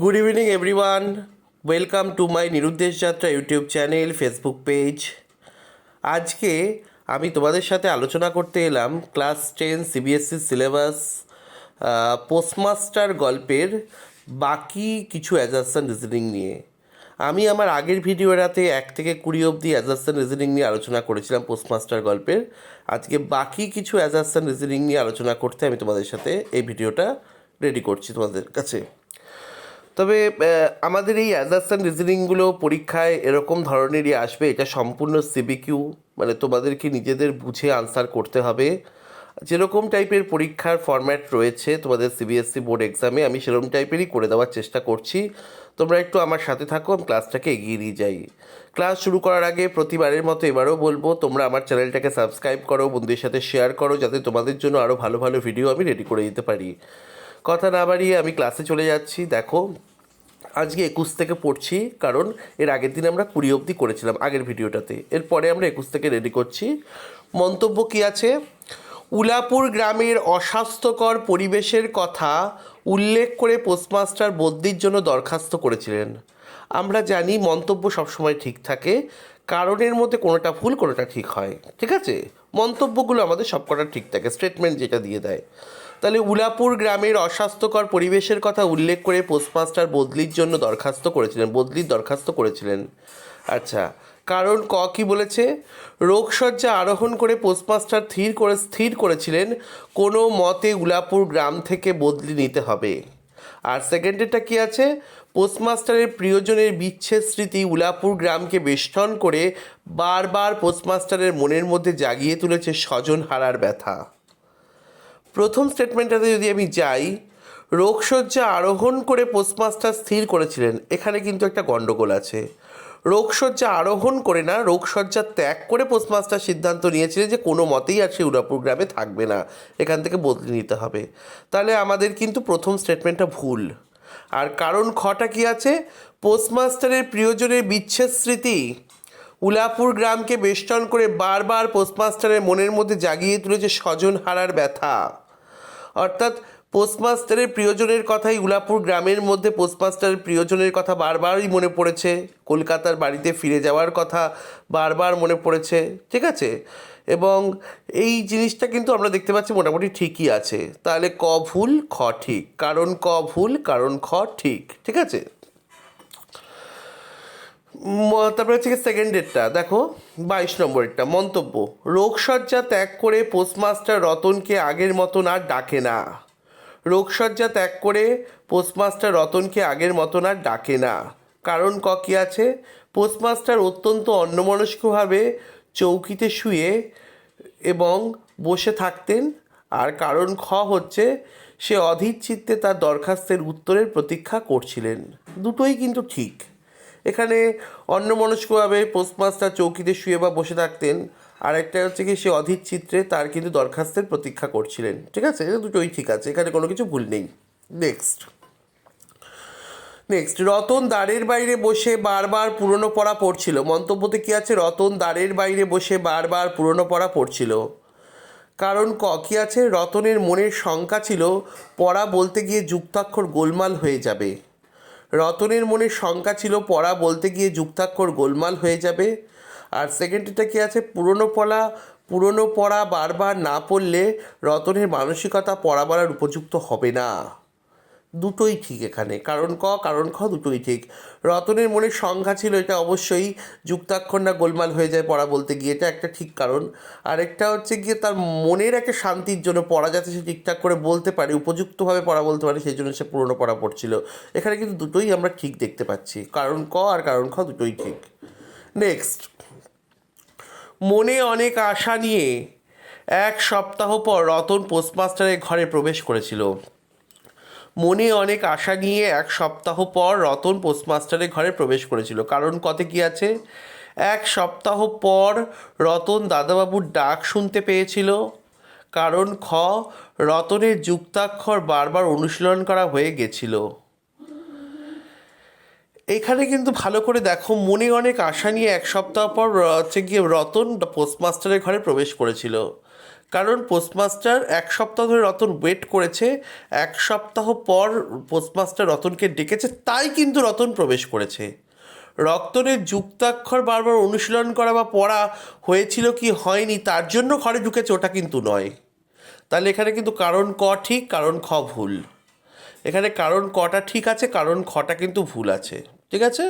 Good evening everyone welcome to my নিরুদ্দেশ যাত্রা YouTube channel Facebook page আজকে আমি তোমাদের সাথে আলোচনা করতে এলাম class ten CBSE syllabus postmaster গল্পের বাকি কিছু অ্যাজারশন রিজনিং নিয়ে। আমি আমার আগের ভিডিওটাতে এক থেকে কুড়ি অবধি অ্যাজারশন রিজনিং নিয়ে আলোচনা করেছিলাম পোস্টমাস্টার গল্পের। আজকে বাকি কিছু অ্যাজারশন রিজনিং নিয়ে আলোচনা করতে আমি তোমাদের সাথে এই ভিডিওটা রেডি করছি তোমাদের কাছে। তবে আমাদের এই অ্যাজারশন রিজনিংগুলো পরীক্ষায় এরকম ধরনেরই আসবে, এটা সম্পূর্ণ সিবিকিউ মানে তোমাদেরকে নিজেদের বুঝে আনসার করতে হবে। যেরকম টাইপের পরীক্ষার ফরম্যাট রয়েছে তোমাদের সিবিএসসি বোর্ড এক্সামে আমি সেরকম টাইপেরই করে দেওয়ার চেষ্টা করছি। তোমরা একটু আমার সাথে থাকো, আমি ক্লাসটাকে এগিয়ে নিয়ে যাই। ক্লাস শুরু করার আগে প্রতিবারের মতো এবারও বলব, তোমরা আমার চ্যানেলটাকে সাবস্ক্রাইব করো, বন্ধুদের সাথে শেয়ার করো, যাতে তোমাদের জন্য আরও ভালো ভালো ভিডিও আমি রেডি করে দিতে পারি। কথা না বাড়িয়ে আমি ক্লাসে চলে যাচ্ছি, দেখো। আজকে একুশ থেকে পড়ছি, কারণ এর আগের দিন আমরা কুড়ি অবধি করেছিলাম, আগের ভিডিওটাতে। এরপরে আমরা একুশ থেকে রেডি করছি। মন্তব্য কি আছে? উলাপুর গ্রামের অস্বাস্থ্যকর পরিবেশের কথা উল্লেখ করে পোস্টমাস্টার বদলির জন্য দরখাস্ত করেছিলেন। আমরা জানি মন্তব্য সবসময় ঠিক থাকে, কারণের মধ্যে কোনোটা ভুল, কোনোটা ঠিক হয়। ঠিক আছে? মন্তব্যগুলো আমাদের সবকটা ঠিক থাকে স্টেটমেন্ট যেটা দিয়ে দেয়। তাহলে উলাপুর গ্রামের অস্বাস্থ্যকর পরিবেশের কথা উল্লেখ করে পোস্টমাস্টার বদলির জন্য দরখাস্ত করেছিলেন, বদলির দরখাস্ত করেছিলেন। আচ্ছা কারণ ক কি বলেছে? রোগশয্যা আরোহণ করে পোস্টমাস্টার স্থির করে, স্থির করেছিলেন, কোনো মতে উলাপুর গ্রাম থেকে বদলি নিতে হবে। আর সেকেন্ডেরটা কি আছে? পোস্টমাস্টারের প্রিয়জনের বিচ্ছেদ স্মৃতি উলাপুর গ্রামকে বেষ্টন করে বারবার পোস্টমাস্টারের মনের মধ্যে জাগিয়ে তুলেছে স্বজন হারার ব্যথা। প্রথম স্টেটমেন্টটাতে যদি আমি যাই, রোগশয্যা আরোহণ করে পোস্টমাস্টার স্থির করেছিলেন, এখানে কিন্তু একটা গণ্ডগোল আছে। রোগশয্যা আরোহণ করে না, রোগশয্যা ত্যাগ করে পোস্টমাস্টার সিদ্ধান্ত নিয়েছিলেন যে কোনো মতেই আর সে উদয়পুর গ্রামে থাকবে না, এখান থেকে বদলে নিতে হবে। তাহলে আমাদের কিন্তু প্রথম স্টেটমেন্টটা ভুল। আর কারণ খটা কি আছে? পোস্টমাস্টারের প্রিয়জনের বিচ্ছেদ স্মৃতি। উলাপুর গ্রামকে বেষ্টন করে বারবার পোস্টমাস্টারের মনের মধ্যে জাগিয়ে তুলেছে স্বজন হারার ব্যথা। অর্থাৎ পোস্টমাস্টারের প্রিয়জনের কথাই উলাপুর গ্রামের মধ্যে পোস্টমাস্টারের প্রিয়জনের কথা বারবারই মনে পড়েছে। কলকাতার বাড়িতে ফিরে যাওয়ার কথা বারবার মনে পড়েছে, ঠিক আছে? এবং এই জিনিসটা কিন্তু আমরা দেখতে পাচ্ছি মোটামুটি ঠিকই আছে। তাহলে ক ভুল, খ ঠিক। কারণ ক ভুল, কারণ খ ঠিক ঠিক আছে? তারপরে হচ্ছে সেকেন্ড ডেটটা দেখো, বাইশ নম্বরেরটা মন্তব্য, রোগশয্যা ত্যাগ করে পোস্টমাস্টার রতনকে আগের মতন আর ডাকে না। রোগশয্যা ত্যাগ করে পোস্টমাস্টার রতনকে আগের মতন আর ডাকে না। কারণ ক, কী আছে? পোস্টমাস্টার অত্যন্ত অন্যমনস্কভাবে চৌকিতে শুয়ে এবং বসে থাকতেন। আর কারণ খ হচ্ছে, সে অধীর চিত্তে তার দরখাস্তের উত্তরের প্রতীক্ষা করছিলেন। দুটোই কিন্তু ঠিক। এখানে অন্যমনস্কভাবে পোস্টমাস্টার চৌকিতে শুয়ে বা বসে থাকতেন। আর একটা হচ্ছে কি, সে অধীর চিত্রে তার কিন্তু দরখাস্তের প্রতীক্ষা করছিলেন। ঠিক আছে? দুটোই ঠিক আছে। এখানে কোনো কিছু ভুল নেই। নেক্সট নেক্সট রতন দ্বারের বাইরে বসে বারবার পুরনো পড়া পড়ছিল। মন্তব্যতে কি আছে? রতন দ্বারের বাইরে বসে বারবার পুরনো পড়া পড়ছিল। কারণ ক, কী আছে? রতনের মনের শঙ্কা ছিল, পড়া বলতে গিয়ে যুক্তাক্ষর গোলমাল হয়ে যাবে। রতনের মনে শঙ্কা ছিল, পড়া বলতে গিয়ে যুক্তাক্ষর গোলমাল হয়ে যাবে। আর সেকেন্ডটা কি আছে? পুরনো পড়া পুরনো পড়া বারবার না পড়লে রতনের মানসিকতা পড়া বলার উপযুক্ত হবে না। দুটোই ঠিক এখানে। কারণ ক, কারণ খ দুটোই ঠিক। রতনের মনে সংখ্যা ছিল এটা অবশ্যই। যুক্তাক্ষর না গোলমাল হয়ে যায় পড়া বলতে গিয়ে। এটা একটা ঠিক কারণ। আরেকটা হচ্ছে গিয়ে তার মনের একটা শান্তির জন্য পড়া যাতে সে ঠিকঠাক করে বলতে পারে, উপযুক্তভাবে পড়া বলতে পারে, সেই জন্য সে পুরনো পড়া পড়ছিল। এখানে কিন্তু দুটোই আমরা ঠিক দেখতে পাচ্ছি। কারণ ক আর কারণ খ দুটোই ঠিক। নেক্সট মনে অনেক আশা নিয়ে এক সপ্তাহ পর রতন পোস্টমাস্টারের ঘরে প্রবেশ করেছিল। মনে অনেক আশা নিয়ে এক সপ্তাহ পর রতন পোস্টমাস্টারের ঘরে প্রবেশ করেছিল। কারণ কতে কি আছে? এক সপ্তাহ পর রতন দাদাবাবুর ডাক শুনতে পেয়েছিল। কারণ খ, রতনের যুক্তাক্ষর বারবার অনুশীলন করা হয়ে গেছিল। এখানে কিন্তু ভালো করে দেখো, মনে অনেক আশা নিয়ে এক সপ্তাহ পর হচ্ছে গিয়ে রতন পোস্টমাস্টারের ঘরে প্রবেশ করেছিল। কারণ পোস্টমাস্টার এক সপ্তাহ ধরে রতন ওয়েট করেছে, এক সপ্তাহ পর পোস্টমাস্টার রতনকে ডেকেছে, তাই কিন্তু রতন প্রবেশ করেছে। রক্তনের যুক্তাক্ষর বারবার অনুশীলন করা বা পড়া হয়েছিল কি হয়নি, তার জন্য ঘরে ঢুকেছে ওটা কিন্তু নয়। তাহলে এখানে কিন্তু কারণ ক ঠিক, কারণ খ ভুল। এখানে কারণ কটা ঠিক আছে, কারণ খটা কিন্তু ভুল আছে। ঠিক আছে?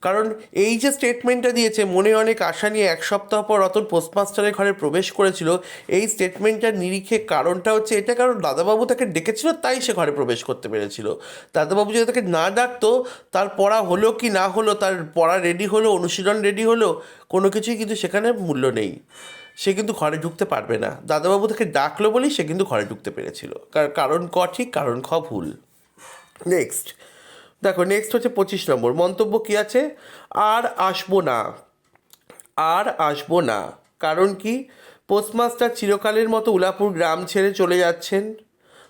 কারণ এই যে স্টেটমেন্টটা দিয়েছে, মনে অনেক আশা নিয়ে এক সপ্তাহ পর রতন পোস্টমাস্টারের ঘরে প্রবেশ করেছিল। এই স্টেটমেন্টটার নিরিখে কারণটা হচ্ছে, এটা কারণ দাদাবাবু তাকে ডেকেছিল, তাই সে ঘরে প্রবেশ করতে পেরেছিল। দাদাবাবু যদি তাকে না ডাকতো, তার পড়া হলো কি না হলো, তার পড়া রেডি হলো, অনুশীলন রেডি হলো, কোনো কিছুই কিন্তু সেখানে মূল্য নেই। সে কিন্তু ঘরে ঢুকতে পারবে না। দাদাবাবু তাকে ডাকলো বলেই সে কিন্তু ঘরে ঢুকতে পেরেছিল। কার- কারণ ক ঠিক, কারণ খ ভুল। নেক্সট দেখো নেক্সট হচ্ছে পঁচিশ নম্বর। মন্তব্য কী আছে? আর আসব না। আর আসব না। কারণ কি? পোস্টমাস্টার চিরকালের মতো উলাপুর গ্রাম ছেড়ে চলে যাচ্ছেন।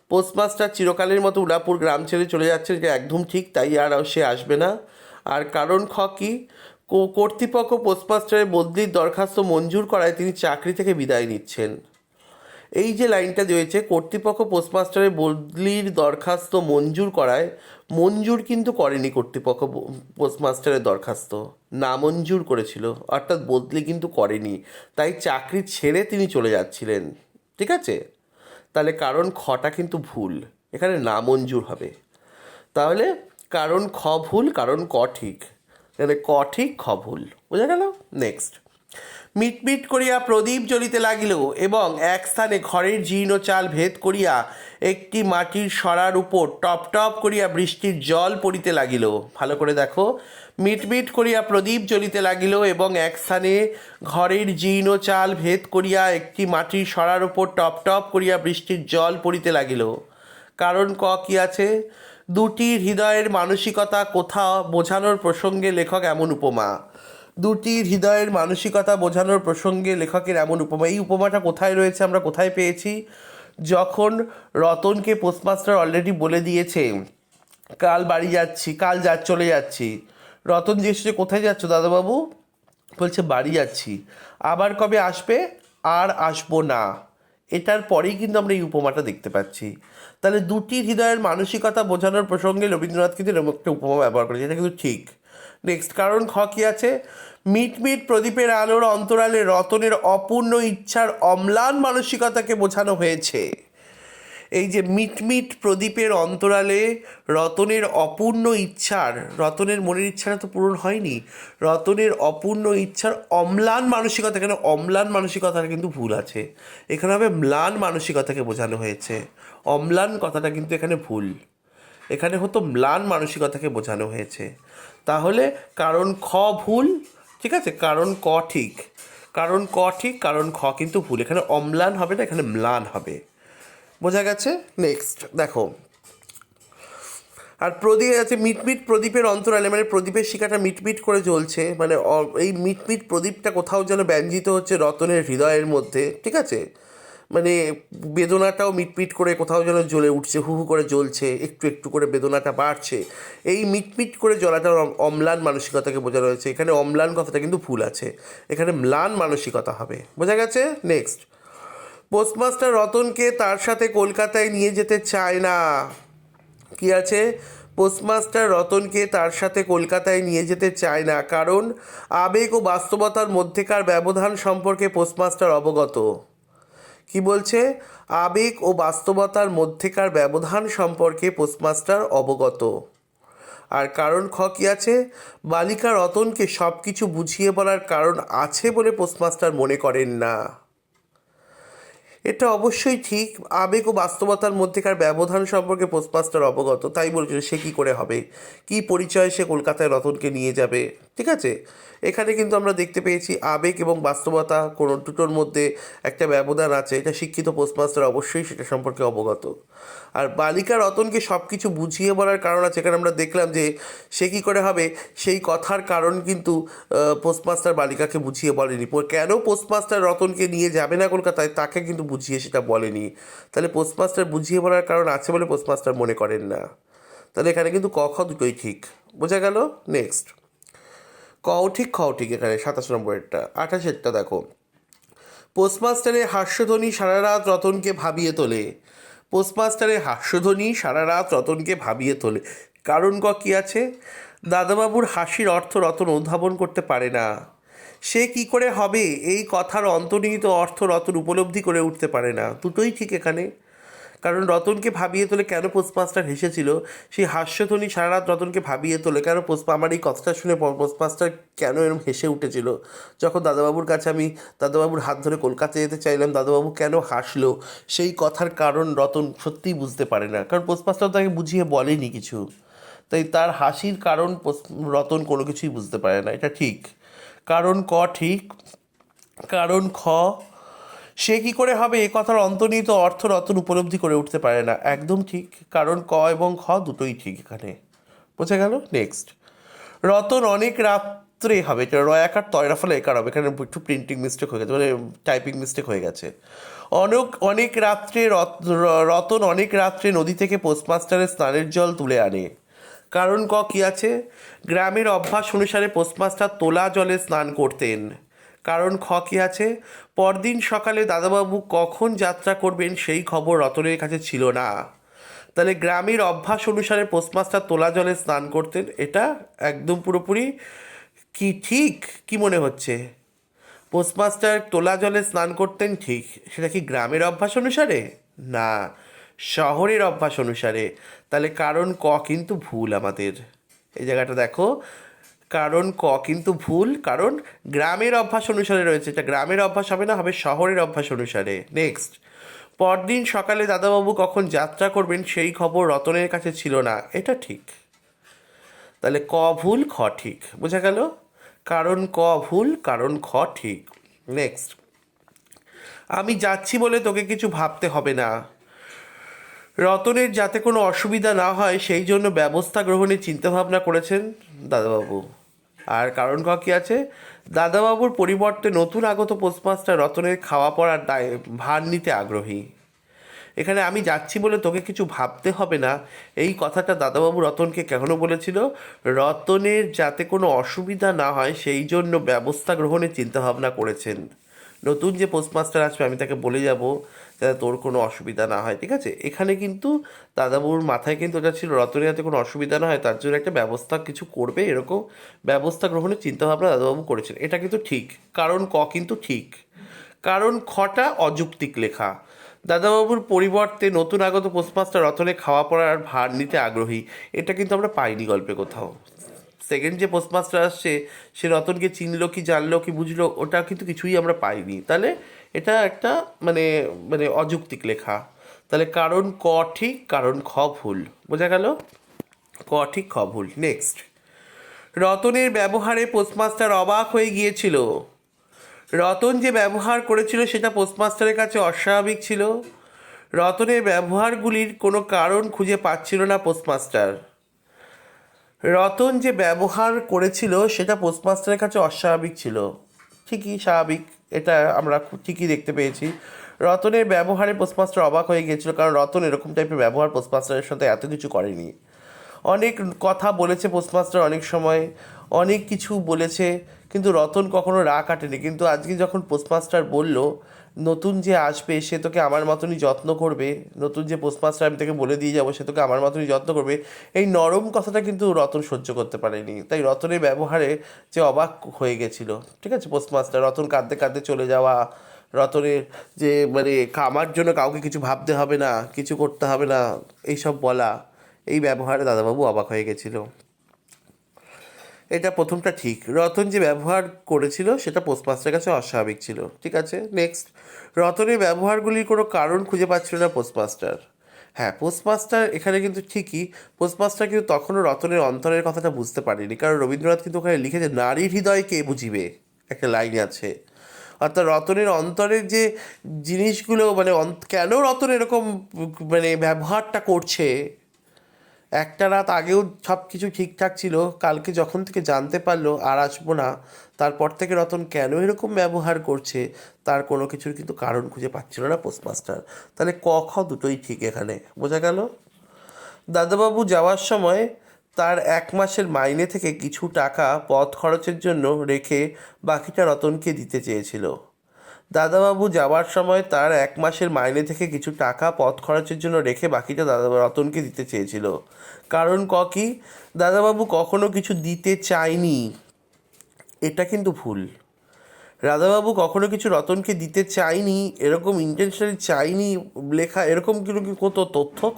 পোস্টমাস্টার চিরকালের মতো উলাপুর গ্রাম ছেড়ে চলে যাচ্ছেন, এটা একদম ঠিক, তাই আর সে আসবে না। আর কারণ খ কো- কর্তৃপক্ষ পোস্টমাস্টারের বদলির দরখাস্ত মঞ্জুর করায় তিনি চাকরি থেকে বিদায় নিচ্ছেন। এই যে লাইনটা রয়েছে, কর্তৃপক্ষ পোস্টমাস্টারের বদলির দরখাস্ত মঞ্জুর করায় মঞ্জুর কিন্তু করেনি কর্তৃপক্ষ, পোস্টমাস্টারের দরখাস্ত। না মঞ্জুর করেছিল, অর্থাৎ বদলি কিন্তু করেনি। তাই চাকরি ছেড়ে তিনি চলে যাচ্ছিলেন, ঠিক আছে? তাহলে কারণ খটা কিন্তু ভুল, এখানে না মঞ্জুর হবে। তাহলে কারণ খ ভুল, কারণ ক ঠিক। তাহলে ক ঠিক, খ ভুল, বোঝা গেল? নেক্সট মিটমিট করিয়া প্রদীপ জ্বলিতে লাগিল এবং এক স্থানে ঘরের জীর্ণ চাল ভেদ করিয়া একটি মাটির সরার উপর টপ টপ করিয়া বৃষ্টির জল পড়িতে লাগিল। ভালো করে দেখো। মিটমিট করিয়া প্রদীপ জ্বলিতে লাগিল এবং এক স্থানে ঘরের জীর্ণ চাল ভেদ করিয়া একটি মাটির সরার উপর টপ টপ করিয়া বৃষ্টির জল পড়িতে লাগিল। কারণ ক কি আছে? দুটি হৃদয়ের মানসিকতা কোথাও বোঝানোর প্রসঙ্গে লেখক এমন উপমা। দুটি হৃদয়ের মানসিকতা বোঝানোর প্রসঙ্গে লেখকের এমন উপমা, এই উপমাটা কোথায় রয়েছে? আমরা কোথায় পেয়েছি? যখন রতনকে পোস্টমাস্টার অলরেডি বলে দিয়েছে, কাল বাড়ি যাচ্ছি, কাল যা, চলে যাচ্ছি। রতন এসেছে কোথায় যাচ্ছ দাদাবাবু? বলছে, বাড়ি যাচ্ছি। আবার কবে আসবে? আর আসব না। এটার পরেই কিন্তু আমরা এই উপমাটা দেখতে পাচ্ছি। তাহলে দুটি হৃদয়ের মানসিকতা বোঝানোর প্রসঙ্গে রবীন্দ্রনাথ কিন্তু একটা উপমা ব্যবহার করেছে, এটা কিন্তু ঠিক। নেক্সট কারণ খ কি আছে? মিট মিট প্রদীপের আলোর অন্তরালে রতনের অপূর্ণ ইচ্ছার অম্লান মানসিকতাকে বোঝানো হয়েছে। এই যে মিটমিট প্রদীপের অন্তরালে রতনের অপূর্ণ ইচ্ছার, রতনের মনের ইচ্ছাটা তো পূরণ হয়নি, রতনের অপূর্ণ ইচ্ছার অম্লান মানসিকতা এখানে অম্লান মানসিকতার কিন্তু ভুল আছে। এখানে হবে ম্লান মানসিকতাকে বোঝানো হয়েছে। অম্লান কথাটা কিন্তু এখানে ভুল। এখানে হতো ম্লান মানসিকতাকে বোঝানো হয়েছে। তাহলে কারণ খ ভুল, ঠিক আছে? কারণ ক ঠিক। কারণ ক ঠিক, কারণ খ কিন্তু ভুল। এখানে অম্লান হবে না, এখানে ম্লান হবে। বোঝা গেছে? নেক্সট দেখো। আর প্রদীপ আছে, মিটমিট প্রদীপের অন্তরালে মানে প্রদীপের শিকাটা মিটমিট করে জ্বলছে। মানে এই মিটমিট প্রদীপটা কোথাও যেন ব্যঞ্জিত হচ্ছে রতনের হৃদয়ের মধ্যে, ঠিক আছে? মানে বেদনাটাও মিটমিট করে কোথাও যেন জ্বলে উঠছে, হু হু করে জ্বলছে, একটু একটু করে বেদনাটা বাড়ছে। এই মিটমিট করে জ্বলাটা অম- অম্লান মানসিকতাকে বোঝানো হয়েছে এখানে অম্লান কথাটা কিন্তু ভুল আছে। এখানে ম্লান মানসিকতা হবে। বোঝা গেছে? নেক্সট পোস্টমাস্টার রতনকে তার সাথে কলকাতায় নিয়ে যেতে চায় না। কি আছে? পোস্টমাস্টার রতনকে তার সাথে কলকাতায় নিয়ে যেতে চায় না। কারণ আবেগ ও বাস্তবতার মধ্যেকার ব্যবধান সম্পর্কে পোস্টমাস্টার অবগত। কি বলছে? আবেগ ও বাস্তবতার মধ্যেকার ব্যবধান সম্পর্কে পোস্টমাস্টার অবগত। আর কারণ খ কি আছে? বালিকা রতনকে সব কিছু বুঝিয়ে বলার কারণ আছে বলে পোস্টমাস্টার মনে করেন না। এটা অবশ্যই ঠিক। আবেগ ও বাস্তবতার মধ্যেকার ব্যবধান সম্পর্কে পোস্টমাস্টার অবগত, তাই বলছিল সে কী করে হবে? কি পরিচয় সে কলকাতায় রতনকে নিয়ে যাবে? ঠিক আছে? এখানে কিন্তু আমরা দেখতে পেয়েছি আবেগ এবং বাস্তবতা কোনো দুটোর মধ্যে একটা ব্যবধান আছে, এটা শিক্ষিত পোস্টমাস্টার অবশ্যই সেটা সম্পর্কে অবগত। আর বালিকা রতনকে সব কিছু বুঝিয়ে বলার কারণ আছে। এখানে আমরা দেখলাম যে সে কী করে হবে? সেই কথার কারণ কিন্তু পোস্টমাস্টার বালিকাকে বুঝিয়ে বলেনি। কেন পোস্টমাস্টার রতনকে নিয়ে যাবে না কলকাতায়? তাকে কিন্তু বুঝিয়ে সেটা বলেনি। তাহলে পোস্টমাস্টার বুঝিয়ে বলার কারণ আছে বলে পোস্টমাস্টার মনে করেন না। তাহলে এখানে কিন্তু ক, খ দুটোই ঠিক। বোঝা গেল? নেক্সট কও ঠিক খও ঠিক এখানে, সাতাশ নম্বরেরটা। আঠাশেরটা দেখো। পোস্টমাস্টারের হাস্যধ্বনি সারা রাত রতনকে ভাবিয়ে তোলে। পোস্টমাস্টারের হাস্যধ্বনি সারা রাত রতনকে ভাবিয়ে তোলে। কারণ ক কী আছে? দাদাবাবুর হাসির অর্থ রতন উদ্ভাবন করতে পারে না। সে কি করে হবে? এই কথার অন্তর্নিহিত অর্থ রতন উপলব্ধি করে উঠতে পারে না। দুটোই ঠিক এখানে। কারণ রতনকে ভাবিয়ে তোলে কেন পোস্টমাস্টার হেসেছিল? সেই হাস্যধ্বনি সারা রাত রতনকে ভাবিয়ে তোলে কেন পোস্ট, আমার এই কথাটা শুনে পোস্টমাস্টার কেন এরকম হেসে উঠেছিল? যখন দাদাবাবুর কাছে আমি দাদাবাবুর হাত ধরে কলকাতা যেতে চাইলাম, দাদাবাবু কেন হাসলো? সেই কথার কারণ রতন সত্যিই বুঝতে পারে না। কারণ পোস্টমাস্টার তাকে বুঝিয়ে বলেনি কিছু। তাই তার হাসির কারণ রতন কোনো কিছুই বুঝতে পারে না। এটা ঠিক। কারণ ক ঠিক, কারণ খ, সে কি করে হবে? এ কথার অন্তর্নিহিত অর্থ রতন উপলব্ধি করে উঠতে পারে না। একদম ঠিক, কারণ ক এবং খ দুটোই ঠিক এখানে। বোঝা গেল? নেক্সট রতন অনেক রাত্রে হবে, এটা রয়াকার তয়রা ফলে একার হবে? এখানে একটু প্রিন্টিং মিস্টেক হয়ে গেছে মানে টাইপিং মিস্টেক হয়ে গেছে। অনেক অনেক রাত্রে রত- রতন অনেক রাত্রে নদী থেকে পোস্টমাস্টারের স্নানের জল তুলে আনে। কারণ ক কী আছে? গ্রামের অভ্যাস অনুসারে পোস্টমাস্টার তোলা জলে স্নান করতেন। কারণ খ কী আছে? পরদিন সকালে দাদাবাবু কখন যাত্রা করবেন সেই খবর রতনের কাছে ছিল না। তাহলে গ্রামের অভ্যাস অনুসারে পোস্টমাস্টার তোলা জলে স্নান করতেন, এটা একদম পুরোপুরি কি ঠিক? কি মনে হচ্ছে? পোস্টমাস্টার তোলা জলে স্নান করতেন ঠিক, সেটা কি গ্রামের অভ্যাস অনুসারে? না, শহরের অভ্যাস অনুসারে। তাহলে কারণ ক কিন্তু ভুল আমাদের। এই জায়গাটা দেখো। কারণ ক কিন্তু ভুল, কারণ গ্রামের অভ্যাস অনুসারে রয়েছে। এটা গ্রামের অভ্যাস হবে না, হবে শহরের অভ্যাস অনুসারে। নেক্সট পরদিন সকালে দাদাবাবু কখন যাত্রা করবেন সেই খবর রতনের কাছে ছিল না। এটা ঠিক। তাহলে ক ভুল, খ ঠিক। বোঝা গেল? কারণ ক ভুল, কারণ খ ঠিক। নেক্সট আমি যাচ্ছি বলে তোকে কিছু ভাবতে হবে না। রতনের যাতে কোনো অসুবিধা না হয়, সেই জন্য ব্যবস্থা গ্রহণের চিন্তাভাবনা করেছেন দাদাবাবু। আর কারণ ক আছে? দাদাবাবুর পরিবর্তে নতুন আগত পোস্টমাস্টার রতনের খাওয়া পড়ার দায়, ভার নিতে আগ্রহী। এখানে আমি যাচ্ছি বলে তোকে কিছু ভাবতে হবে না। এই কথাটা দাদাবাবু রতনকে কেন বলেছিল? রতনের যাতে কোনো অসুবিধা না হয়, সেই জন্য ব্যবস্থা গ্রহণের চিন্তাভাবনা করেছেন। নতুন যে পোস্টমাস্টার আসবে, আমি তাকে বলে যাব যাতে তোর কোনো অসুবিধা না হয়, ঠিক আছে? এখানে কিন্তু দাদাবাবুর মাথায় কিন্তু ওটা ছিল, রতনের যাতে কোনো অসুবিধা না হয়, তার জন্য একটা ব্যবস্থা কিছু করবে, এরকম ব্যবস্থা গ্রহণের চিন্তাভাবনা দাদাবাবু করেছেন। এটা কিন্তু ঠিক। কারণ ক কিন্তু ঠিক। কারণ খটা অযৌক্তিক লেখা। দাদাবাবুর পরিবর্তে নতুন আগত পোস্টমাস্টার রতনে খাওয়া পড়ার ভার নিতে আগ্রহী। এটা কিন্তু আমরা পাইনি গল্পে কোথাও। সেকেন্ড যে পোস্টমাস্টার আসছে, সে রতনকে চিনলো কি, জানলো কি, বুঝলো, ওটা কিন্তু কিছুই আমরা পাইনি। তাহলে এটা একটা মানে মানে অযৌক্তিক লেখা। তাহলে কারণ ক ঠিক, কারণ খ ভুল। বোঝা গেল? ক ঠিক, খ ভুল। নেক্সট রতনের ব্যবহারে পোস্টমাস্টার অবাক হয়ে গিয়েছিল। রতন যে ব্যবহার করেছিল, সেটা পোস্টমাস্টারের কাছে অস্বাভাবিক ছিল। রতনের ব্যবহারগুলির কোনো কারণ খুঁজে পাচ্ছিল না পোস্টমাস্টার রতন যে ব্যবহার করেছিল, সেটা পোস্টমাস্টারের কাছে অস্বাভাবিক ছিল। ঠিকই স্বাভাবিক, এটা আমরা ঠিকই দেখতে পেয়েছি। রতনের ব্যবহারে পোস্টমাস্টার অবাক হয়ে গিয়েছিল, কারণ রতন এরকম টাইপের ব্যবহার পোস্টমাস্টারের সাথে এত কিছু করেনি। অনেক কথা বলেছে পোস্টমাস্টার অনেক সময়, অনেক কিছু বলেছে, কিন্তু রতন কখনো রাগ কাটেনি। কিন্তু আজকে যখন পোস্টমাস্টার বলল নতুন যে আসবে, সে তোকে আমার মতনই যত্ন করবে। নতুন যে পোস্টমাস্টার আমি তোকে বলে দিয়ে যাব, সে তোকে আমার মতনই যত্ন করবে। এই নরম কথাটা কিন্তু রতন সহ্য করতে পারেনি। তাই রতনের ব্যবহারে যে অবাক হয়ে গেছিল। ঠিক আছে পোস্টমাস্টার রতন কাঁদতে কাঁদতে চলে যাওয়া, রতনের যে মানে আমার জন্য কাউকে কিছু ভাবতে হবে না, কিছু করতে হবে না, এইসব বলা, এই ব্যবহারে দাদাবাবু অবাক হয়ে গেছিল। এটা প্রথমটা ঠিক। রতন যে ব্যবহার করেছিল, সেটা পোস্টমাস্টারের কাছে অস্বাভাবিক ছিল। ঠিক আছে? নেক্সট রতনের ব্যবহারগুলির কোনো কারণ খুঁজে পাচ্ছিল না পোস্টমাস্টার। হ্যাঁ পোস্টমাস্টার এখানে কিন্তু ঠিকই, পোস্টমাস্টার কিন্তু তখনও রতনের অন্তরের কথাটা বুঝতে পারেনি। কারণ রবীন্দ্রনাথ কিন্তু ওখানে লিখেছে নারীর হৃদয় কে বুঝিবে? একটা লাইন আছে। অর্থাৎ রতনের অন্তরের যে জিনিসগুলো মানে কেন রতন এরকম মানে ব্যবহারটা করছে একটা রাত আগেও সব কিছু ঠিকঠাক ছিল, কালকে যখন থেকে জানতে পারল আর আসব না, তারপর থেকে রতন কেন এরকম ব্যবহার করছে, তার কোনো কিছুর কিন্তু কারণ খুঁজে পাচ্ছিল না পোস্টমাস্টার। তাহলে ক, খ দুটোই ঠিক এখানে, বোঝা গেল? দাদাবাবু যাওয়ার সময় তার এক মাসের মাইনে থেকে কিছু টাকা পথ খরচের জন্য রেখে বাকিটা রতনকে দিতে চেয়েছিল। দাদাবাবু যাওয়ার সময় তার এক মাসের মাইনে থেকে কিছু টাকা পথ খরচের জন্য রেখে বাকিটা দাদা রতনকে দিতে চেয়েছিল। কারণ ক কি? দাদাবাবু কখনো কিছু দিতে চায়নি। এটা কিন্তু ভুল। রাধাবাবু কখনো কিছু রতনকে দিতে চায়নি, এরকম ইন্টেনশনালি চাইনি লেখা এরকম কিন্তু কোনো তথ্য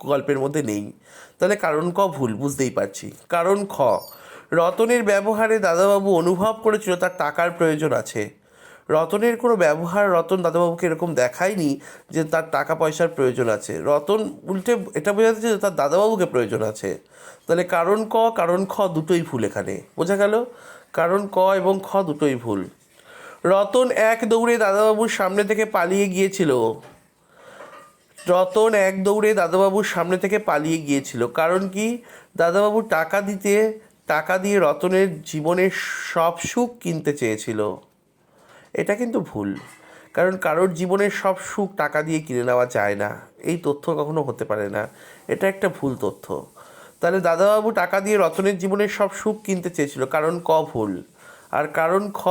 গল্পের মধ্যে নেই। তাহলে কারণ ক ভুল? বুঝতেই পারছি। কারণ খ, রতনের ব্যবহারে দাদাবাবু অনুভব করেছিল তার টাকার প্রয়োজন আছে। রতনের কোনো ব্যবহার রতন দাদাবাবুকে এরকম দেখায়নি যে তার টাকা পয়সার প্রয়োজন আছে। রতন উল্টে এটা বোঝাতে যে তার দাদাবাবুকে প্রয়োজন আছে। তাহলে কারণ ক, কারণ খ দুটোই ভুল এখানে। বোঝা গেল? কারণ ক এবং খ দুটোই ভুল। রতন এক দৌড়ে দাদাবাবুর সামনে থেকে পালিয়ে গিয়েছিল। রতন এক দৌড়ে দাদাবাবুর সামনে থেকে পালিয়ে গিয়েছিল। কারণ কি? দাদাবাবু টাকা দিতে, টাকা দিয়ে রতনের জীবনের সব সুখ কিনতে চেয়েছিল। এটা কিন্তু ভুল। কারণ কারোর জীবনের সব সুখ টাকা দিয়ে কিনে নেওয়া যায় না। এই তথ্য কখনো হতে পারে না। এটা একটা ভুল তথ্য। তাহলে দাদাবাবু টাকা দিয়ে রতনের জীবনের সব সুখ কিনতে চেয়েছিল। কারণ ক ভুল। আর কারণ খ,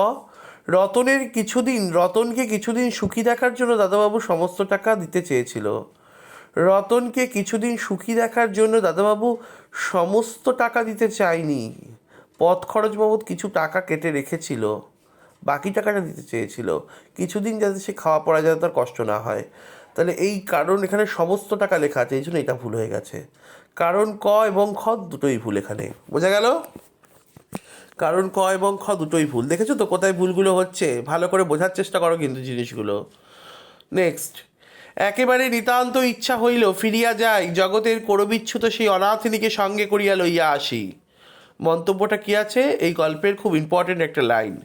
রতনের কিছুদিন, রতনকে কিছুদিন সুখী দেখার জন্য দাদাবাবু সমস্ত টাকা দিতে চেয়েছিল। রতনকে কিছুদিন সুখী দেখার জন্য দাদাবাবু সমস্ত টাকা দিতে চায়নি। পথ খরচ বাবদ কিছু টাকা কেটে রেখেছিল। বাকি টাকাটা দিতে চেয়েছিল। কিছুদিন যাতে সে খাওয়া পড়া যাতে তার কষ্ট না হয়। তাহলে এই কারণ এখানে সমস্ত টাকা লেখা আছে, এই জন্য এটা ভুল হয়ে গেছে। কারণ ক এবং খ দুটোই ভুল এখানে। বোঝা গেল? কারণ ক এবং খ দুটোই ভুল। দেখেছ তো কোথায় ভুলগুলো হচ্ছে? ভালো করে বোঝার চেষ্টা করো কিন্তু জিনিসগুলো। নেক্সট একেবারে নিতান্ত ইচ্ছা হইল ফিরিয়া যাই, জগতের করবিচ্ছুত সেই অনাথিনীকে সঙ্গে করিয়া লইয়া আসি। মন্তব্যটা কি আছে? এই গল্পের খুব ইম্পর্টেন্ট একটা লাইন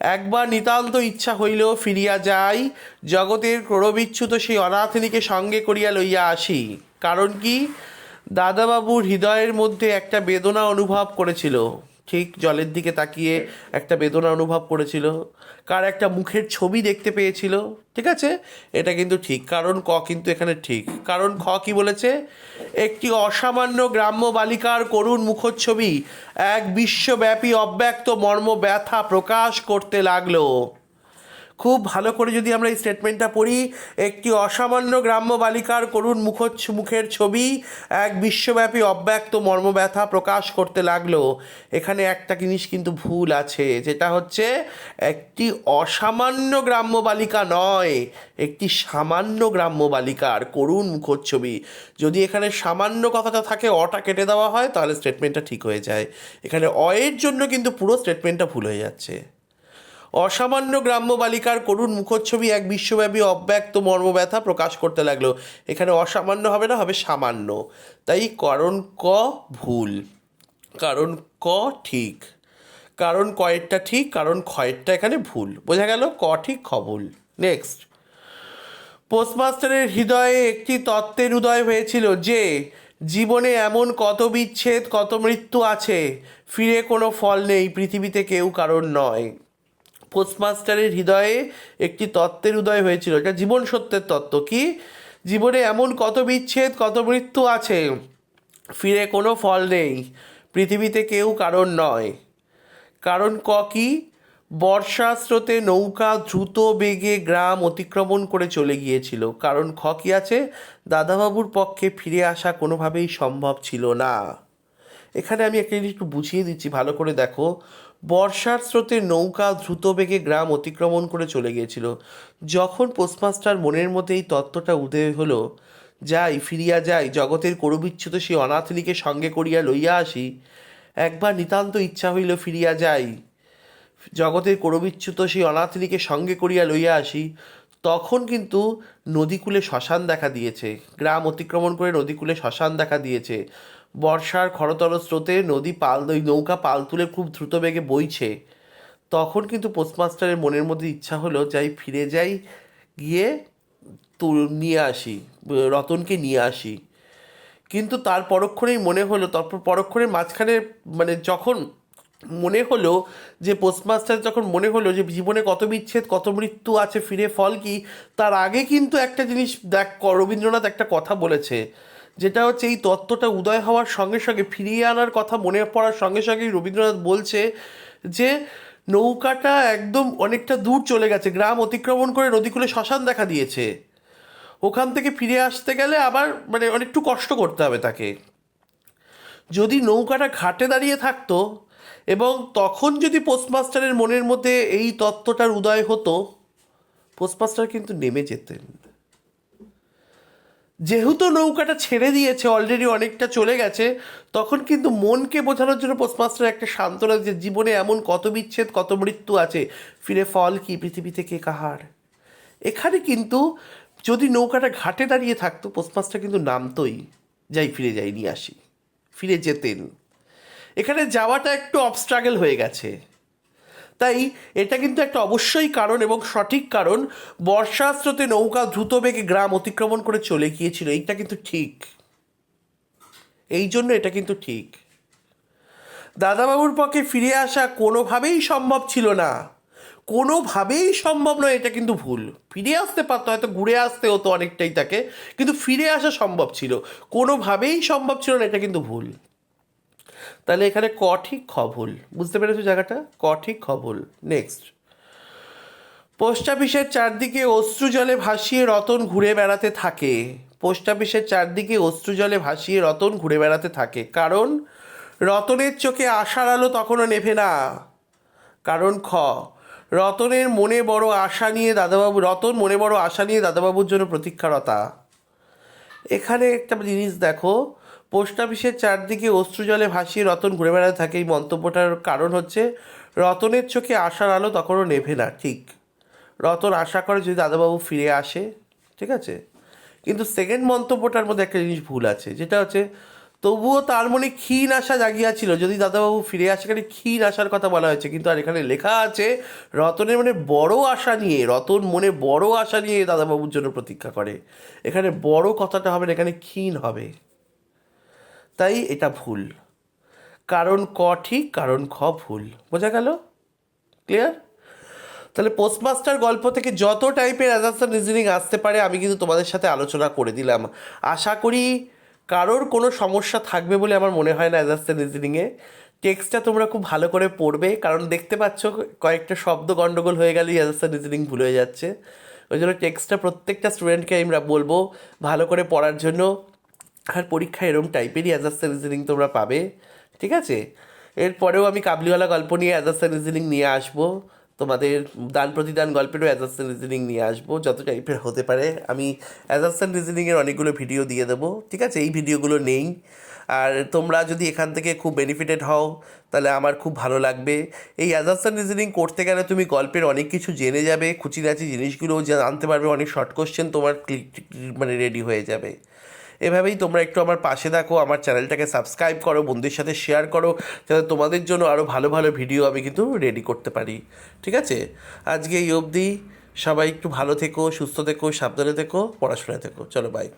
একবার নিতান্ত ইচ্ছা হইলেও ফিরিয়া যাই, জগতের ক্রোড়বিচ্ছুত সেই অনাথিনীকে সঙ্গে করিয়া লইয়া আসি। কারণ কি? দাদাবাবুর হৃদয়ের মধ্যে একটা বেদনা অনুভব করেছিল। ঠিক জলের দিকে তাকিয়ে একটা বেদনা অনুভব করেছিল। কার একটা মুখের ছবি দেখতে পেয়েছিল, ঠিক আছে? এটা কিন্তু ঠিক। কারণ ক কিন্তু এখানে ঠিক। কারণ খ কি বলেছে? একটি অসামান্য গ্রাম্য বালিকার করুণ মুখচ্ছবি এক বিশ্বব্যাপী অব্যক্ত মর্ম ব্যথা প্রকাশ করতে লাগল। খুব ভালো করে যদি আমরা এই স্টেটমেন্টটা পড়ি, একটি অসামান্য গ্রাম্য বালিকার করুণ মুখচ্ছ মুখের ছবি এক বিশ্বব্যাপী অব্যক্ত মর্মব্যথা প্রকাশ করতে লাগল। এখানে একটা জিনিস কিন্তু ভুল আছে, যেটা হচ্ছে একটি অসামান্য গ্রাম্য বালিকা নয়, একটি সামান্য গ্রাম্য বালিকার করুণ মুখচ্ছবি যদি এখানে সামান্য কথাটা থাকে, অটা কেটে দেওয়া হয়, তাহলে স্টেটমেন্টটা ঠিক হয়ে যায়। এখানে অয়ের জন্য কিন্তু পুরো স্টেটমেন্টটা ভুল হয়ে যাচ্ছে। অসামান্য গ্রাম্য বালিকার করুণ মুখচ্ছবি এক বিশ্বব্যাপী অব্যক্ত মর্মব্যথা প্রকাশ করতে লাগল। এখানে অসামান্য হবে না, হবে সামান্য। তাই কারণ ক ভুল, কারণ ক ঠিক, কারণ কয়েরটা ঠিক, কারণ ক্ষয়েরটা এখানে ভুল। বোঝা গেল ক ঠিক, খ ভুল। নেক্সট পোস্টমাস্টারের হৃদয়ে একটি তত্ত্বের উদয় হয়েছিল যে, জীবনে এমন কত বিচ্ছেদ, কত মৃত্যু আছে, ফিরে কোনো ফল নেই, পৃথিবীতে কেউ কারণ নয়। পোস্টমাস্টারের হৃদয়ে একটি তত্ত্বের উদয় হয়েছিল, এটা জীবন সত্যের তত্ত্ব। কি? জীবনে এমন কত বিচ্ছেদ, কত মৃত্যু আছে, ফিরে কোনো ফল নেই, পৃথিবীতে কেউ কারণ নয়। কারণ ক কি? বর্ষা স্রোতে নৌকা দ্রুত বেগে গ্রাম অতিক্রমণ করে চলে গিয়েছিল। কারণ খ কি আছে? দাদাবাবুর পক্ষে ফিরে আসা কোনোভাবেই সম্ভব ছিল না। এখানে আমি একটা জিনিস একটু বুঝিয়ে দিচ্ছি, ভালো করে দেখো। বর্ষার স্রোতে নৌকা দ্রুত বেগে গ্রাম অতিক্রমণ করে চলে গিয়েছিল। যখন পোস্টমাস্টার মনের মধ্যে এই তত্ত্বটা উদয় হলো, যাই ফিরিয়া যাই, জগতের করবিচ্ছুত সেই অনাথিনীকে সঙ্গে করিয়া লইয়া আসি, একবার নিতান্ত ইচ্ছা হইল ফিরিয়া যাই। জগতের করবিচ্যুত সেই অনাথিনীকে সঙ্গে করিয়া লইয়া আসি, তখন কিন্তু নদীকূলে শ্মশান দেখা দিয়েছে। গ্রাম অতিক্রমণ করে নদীকূলে শ্মশান দেখা দিয়েছে। বর্ষার খরতর স্রোতে নদী পাল নৌকা পাল তুলে খুব দ্রুত বেগে বইছে। তখন কিন্তু পোস্টমাস্টারের মনের মধ্যে ইচ্ছা হলো, যাই ফিরে যাই, গিয়ে নিয়ে আসি, রতনকে নিয়ে আসি। কিন্তু তার পরক্ষণেই মনে হলো, তারপর পরক্ষণের মাঝখানে মানে যখন মনে হলো যে পোস্টমাস্টার যখন মনে হলো যে জীবনে কত বিচ্ছেদ, কত মৃত্যু আছে, ফিরে ফল কি, তার আগে কিন্তু একটা জিনিস দেখ, রবীন্দ্রনাথ একটা কথা বলেছে। যেটা হচ্ছে এই তত্ত্বটা উদয় হওয়ার সঙ্গে সঙ্গে, ফিরিয়ে আনার কথা মনে পড়ার সঙ্গে সঙ্গেই রবীন্দ্রনাথ বলছে যে, নৌকাটা একদম অনেকটা দূর চলে গেছে, গ্রাম অতিক্রমণ করে নদীকূলে শ্মশান দেখা দিয়েছে। ওখান থেকে ফিরে আসতে গেলে আবার মানে অনেকটু কষ্ট করতে হবে তাকে। যদি নৌকাটা ঘাটে দাঁড়িয়ে থাকতো এবং তখন যদি পোস্টমাস্টারের মনের মধ্যে এই তত্ত্বটার উদয় হতো, পোস্টমাস্টার কিন্তু নেমে যেতেন। যেহেতু নৌকাটা ছেড়ে দিয়েছে অলরেডি অনেকটা চলে গেছে, তখন কিন্তু মনকে বোঝানোর জন্য পোস্টমাস্টার একটা সান্ত্বনা যে জীবনে এমন কত বিচ্ছেদ, কত মৃত্যু আছে। ফিরে ফল কি পৃথিবী থেকে কাহার? এখানে কিন্তু যদি নৌকাটা ঘাটে দাঁড়িয়ে থাকতো পোস্টমাস্টার কিন্তু নামতোই। যাই, ফিরে যাই নিয়ে আসি। ফিরে যেতেন। এখানে যাওয়াটা একটু অবস্ট্রাগল হয়ে গেছে। তাই এটা কিন্তু একটা অবশ্যই কারণ এবং সঠিক কারণ। বর্ষা স্রোতে নৌকা দ্রুত বেগে গ্রাম অতিক্রমণ করে চলে গিয়েছিল, এইটা কিন্তু ঠিক। এই জন্য এটা কিন্তু ঠিক। দাদাবাবুর পক্ষে ফিরে আসা কোনোভাবেই সম্ভব ছিল না। কোনোভাবেই সম্ভব নয়, এটা কিন্তু ভুল। ফিরে আসতে পারতো, হয়তো ঘুরে আসতে হতো অনেকটাই তাকে, কিন্তু ফিরে আসা সম্ভব ছিল। কোনোভাবেই সম্ভব ছিল না, এটা কিন্তু ভুল। তাহলে এখানে ক ঠিক বুঝতে পেরেছ জায়গাটা? ক ঠিক নেক্সট পোস্ট অফিসের চারদিকে অশ্রু জলে ভাসিয়ে রতন ঘুরে বেড়াতে থাকে। পোস্ট অফিসের চারদিকে অশ্রু জলে ভাসিয়ে রতন ঘুরে বেড়াতে থাকে। কারণ, রতনের চোখে আশার আলো তখনও নেভে না। কারণ খ, রতনের মনে বড় আশা নিয়ে দাদাবাবু, রতন মনে বড় আশা নিয়ে দাদাবাবুর জন্য প্রতীক্ষারতা। এখানে একটা জিনিস দেখো পোস্ট অফিসের চারদিকে অশ্রু জলে ভাসিয়ে রতন ঘুরে বেড়াতে থাকে। এই মন্তব্যটার কারণ হচ্ছে, রতনের চোখে আশার আলো তখনও নেভে না, ঠিক। রতন আশা করে যদি দাদাবাবু ফিরে আসে, ঠিক আছে? কিন্তু সেকেন্ড মন্তব্যটার মধ্যে একটা জিনিস ভুল আছে, যেটা হচ্ছে, তবুও তার মনে ক্ষীণ আশা জাগিয়াছিল, যদি দাদাবাবু ফিরে আসে, এখানে ক্ষীণ আশার কথা বলা হয়েছে, কিন্তু আর এখানে লেখা আছে, রতনের মনে বড় আশা নিয়ে, রতন মনে বড় আশা নিয়ে দাদাবাবুর জন্য প্রতীক্ষা করে। এখানে বড় কথাটা হবে না, এখানে ক্ষীণ হবে। তাই এটা ভুল। কারণ ক ঠিক, কারণ খ ভুল। বোঝা গেল? ক্লিয়ার তাহলে পোস্টমাস্টার গল্প থেকে যত টাইপের অ্যাজাম্পশন রিজনিং আসতে পারে, আমি কিন্তু তোমাদের সাথে আলোচনা করে দিলাম। আশা করি কারোর কোনো সমস্যা থাকবে বলে আমার মনে হয় না অ্যাজাম্পশন রিজনিংয়ে টেক্সটটা তোমরা খুব ভালো করে পড়বে, কারণ দেখতে পাচ্ছ কয়েকটা শব্দ গণ্ডগোল হয়ে গেলেই অ্যাজাম্পশন রিজনিং ভুল হয়ে যাচ্ছে। ওই জন্য টেক্সটটা প্রত্যেকটা স্টুডেন্টকে আমরা বলব ভালো করে পড়ার জন্য। আর পরীক্ষা এরকম টাইপেরই অ্যাজাস্টার রিজনিং তোমরা পাবে, ঠিক আছে? এরপরেও আমি কাবলিওয়ালা গল্প নিয়ে অ্যাজাস্টার রিজনিং নিয়ে আসব, তোমাদের দান প্রতিদান গল্পেরও অ্যাজাস্টার রিজনিং নিয়ে আসব, যত টাইপের হতে পারে। আমি অ্যাজাস্টার রিজনিংয়ের অনেকগুলো ভিডিও দিয়ে দেবো, ঠিক আছে? এই ভিডিওগুলো নেই। আর তোমরা যদি এখান থেকে খুব বেনিফিটেড হও, তাহলে আমার খুব ভালো লাগবে। এই অ্যাজাস্টার রিজনিং করতে গেলে তুমি গল্পের অনেক কিছু জেনে যাবে, খুচিনাচি জিনিসগুলোও জানতে পারবে, অনেক শর্ট কোশ্চেন তোমার মানে রেডি হয়ে যাবে। এভাবেই তোমরা একটু আমার পাশে থাকো, আমার চ্যানেলটাকে সাবস্ক্রাইব করো, বন্ধুদের সাথে শেয়ার করো, যাতে তোমাদের জন্য আরও ভালো ভালো ভিডিও আমি কিন্তু রেডি করতে পারি। ঠিক আছে? আজকে এই অবধি সবাই একটু ভালো থেকো, সুস্থ থেকো, সাবধানে থেকো, পড়াশোনায় থেকো। চলো বাই